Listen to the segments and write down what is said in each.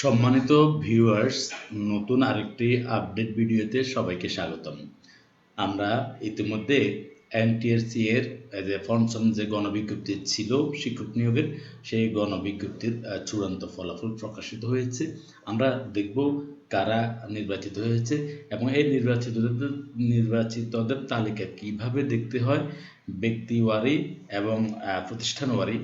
সম্মানিত ভিউয়ার্স নতুন আরেকটি আপডেট ভিডিওতে সবাইকে স্বাগতম। আমরা ইতিমধ্যে এনটিএসসি এর যে পঞ্চম যে গণবিজ্ঞপ্তি ছিল, শিক্ষক নিয়োগের, সেই গণবিজ্ঞপ্তির চূড়ান্ত ফলাফল প্রকাশিত হয়েছে। আমরা দেখব কারা নির্বাচিত হয়েছে এবং এই নির্বাচিতদের নির্বাচিতদের তালিকা কীভাবে দেখতে হয়, ব্যক্তিওয়ারি এবং প্রতিষ্ঠানওয়ারি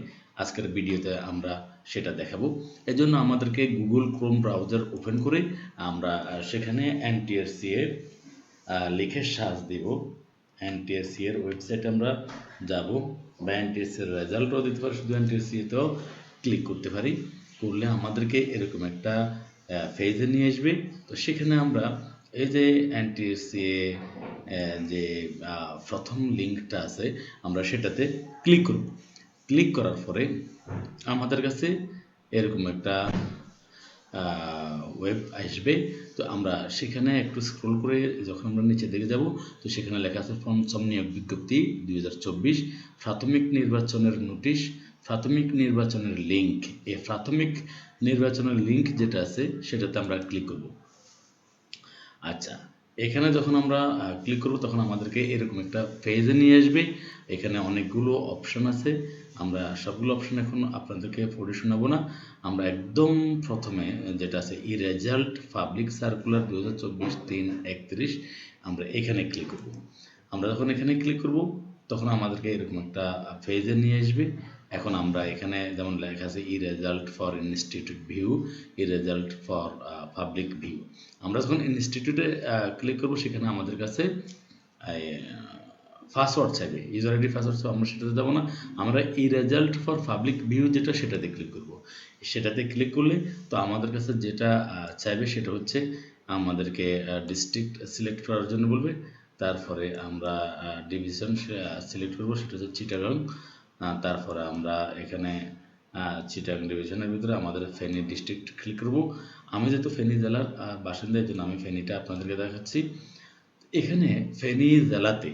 আজকের ভিডিওতে আমরা সেটা দেখাবো। এজন্য আমাদেরকে গুগল ক্রোম ব্রাউজার ওপেন করে আমরা সেখানে এনটিএসসি এর লিখে সার্চ দেব। এনটিএসসি এর ওয়েবসাইটে আমরা যাব। বা এনটিএসসি এর রেজাল্টও দিতে পারি, শুধু এনটিএসসি তেও ক্লিক করতে পারি। করলে আমাদেরকে এরকম একটা পেজে নিয়ে আসবে। তো সেখানে আমরা এই যে এনটিএসসি যে প্রথম লিঙ্কটা আছে, আমরা সেটাতে ক্লিক করব। ক্লিক করার পরে আমাদের কাছে এরকম একটা ওয়েব আসবে। তো আমরা সেখানে একটু স্ক্রল করে যখন আমরা নিচে দিকে যাব, তো সেখানে লেখা আছে ফর্ম পঞ্চম নিয়োগ বিজ্ঞপ্তি দুই হাজার চব্বিশ। প্রাথমিক নির্বাচনের নোটিশ প্রাথমিক নির্বাচনের লিঙ্ক এই প্রাথমিক নির্বাচনের লিঙ্ক যেটা আছে, সেটাতে আমরা ক্লিক করব। আচ্ছা এখানে যখন আমরা ক্লিক করব তখন আমাদেরকে এরকম একটা পেজে নিয়ে আসবে। এখানে অনেকগুলো অপশন আছে। আমরা সবগুলো অপশন এখন আপনাদেরকে পড়ে শোনাবো না। আমরা একদম প্রথমে যেটা আছে ই রেজাল্ট পাবলিক সার্কুলার দু হাজার চব্বিশ তিন একত্রিশ, আমরা এখানে ক্লিক করব। আমরা যখন এখানে ক্লিক করব তখন আমাদেরকে এরকম একটা পেজে নিয়ে আসবে। এখন আমরা এখানে যেমন লেখা আছে E result for institute view E result for public view আমরা যখন ইনস্টিটিউটে ক্লিক করব, সেখানে আমাদের কাছে পাসওয়ার্ড চাইবে। ইউজার আইডি পাসওয়ার্ড চাইবে, আমরা সেটাতে যাব না। আমরা E result for public view যেটা, সেটাতে ক্লিক করব। সেটাতে ক্লিক করলে তো আমাদের কাছে যেটা চাইবে, সেটা হচ্ছে আমাদেরকে ডিস্ট্রিক্ট সিলেক্ট করার জন্য বলবে। তারপরে আমরা ডিভিশন সিলেক্ট করব, সেটা হচ্ছে চিটাগাং তারপরে আমরা এখানে চিটাগাং ডিভিশনের ভিতরে আমাদের ফেনী ডিস্ট্রিক্ট ক্লিক করব। আমি যেহেতু ফেনী জেলার বাসিন্দা, এই জন্য আমি ফেনীটা আপনাদেরকে দেখাচ্ছি। এখানে ফেনী জেলাতে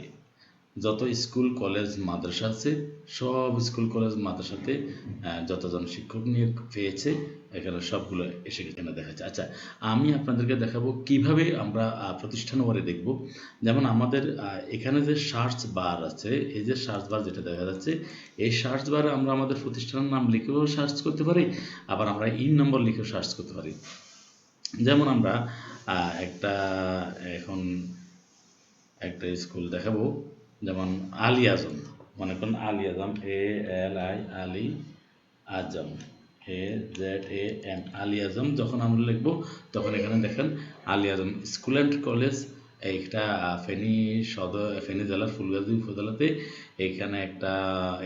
যত স্কুল, কলেজ মাদ্রাসা আছে সব স্কুল, কলেজ, মাদ্রাসাতে যতজন শিক্ষক নিয়োগ পেয়েছে, এখানে সবগুলো এসে এখানে দেখা যাচ্ছে। আচ্ছা আমি আপনাদেরকে দেখাবো কীভাবে আমরা প্রতিষ্ঠান ওয়ারে দেখব। যেমন আমাদের এখানে যে সার্চ বার আছে, এই যে সার্চ বার যেটা দেখা যাচ্ছে, এই সার্চ বারে আমরা আমাদের প্রতিষ্ঠানের নাম লিখেও সার্চ করতে পারি, আবার আমরা ইন নম্বর লিখেও সার্চ করতে পারি। যেমন আমরা একটা, এখন একটা স্কুল দেখাবো। যেমন আলী আজম, মনে করেন Ali Azam, A L I Ali Azam, A Z A M Ali Azam যখন আমরা লিখব, তখন এখানে দেখেন Ali Azam school and college, এইটা ফেনী সদর, ফেনী জেলার ফুলগাজী উপজেলাতে, এখানে একটা,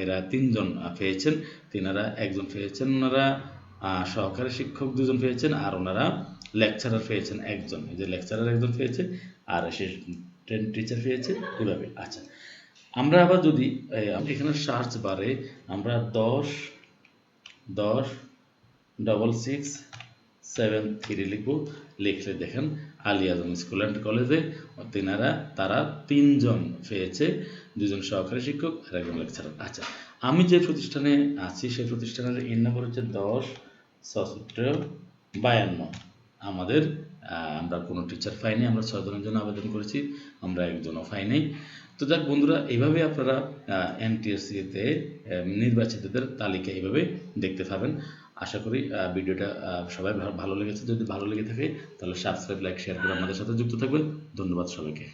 এরা তিনজন পেয়েছেন, তিনারা একজন পেয়েছেন, ওনারা সহকারী শিক্ষক দুজন পেয়েছেন, আর ওনারা লেকচারার পেয়েছেন একজন, এই যে লেকচারার একজন পেয়েছে, আর সে টিচার পেয়েছে, এভাবে। আচ্ছা আমরা আবার যদি এখানে সার্চ বারে আমরা দশ দশ ডবল সিক্স সেভেন থ্রি লিখব। লিখলে দেখেন আলী আজম স্কুল অ্যান্ড কলেজে তিনারা, তারা তিনজন পেয়েছে, দুজন সহকারী শিক্ষক আর একজন লেকচারার আচ্ছা আমি যে প্রতিষ্ঠানে আছি, সেই প্রতিষ্ঠানের এর নম্বর হচ্ছে দশ, সতেরো, বায়ান্ন। আমাদের আমরা কোনো টিচার পাইনি আমরা ছয়জনের জন্য আবেদন করেছি, আমরা একজনও পাইনি তো যাক বন্ধুরা, এইভাবে আপনারা এনটিএসসিতে নির্বাচিতদের তালিকা এইভাবে দেখতে পাবেন। আশা করি ভিডিওটা সবাই ভালো লেগেছে। যদি ভালো লেগে থাকে, তাহলে সাবস্ক্রাইব লাইক শেয়ার করে আমাদের সাথে যুক্ত থাকবেন। ধন্যবাদ সবাইকে।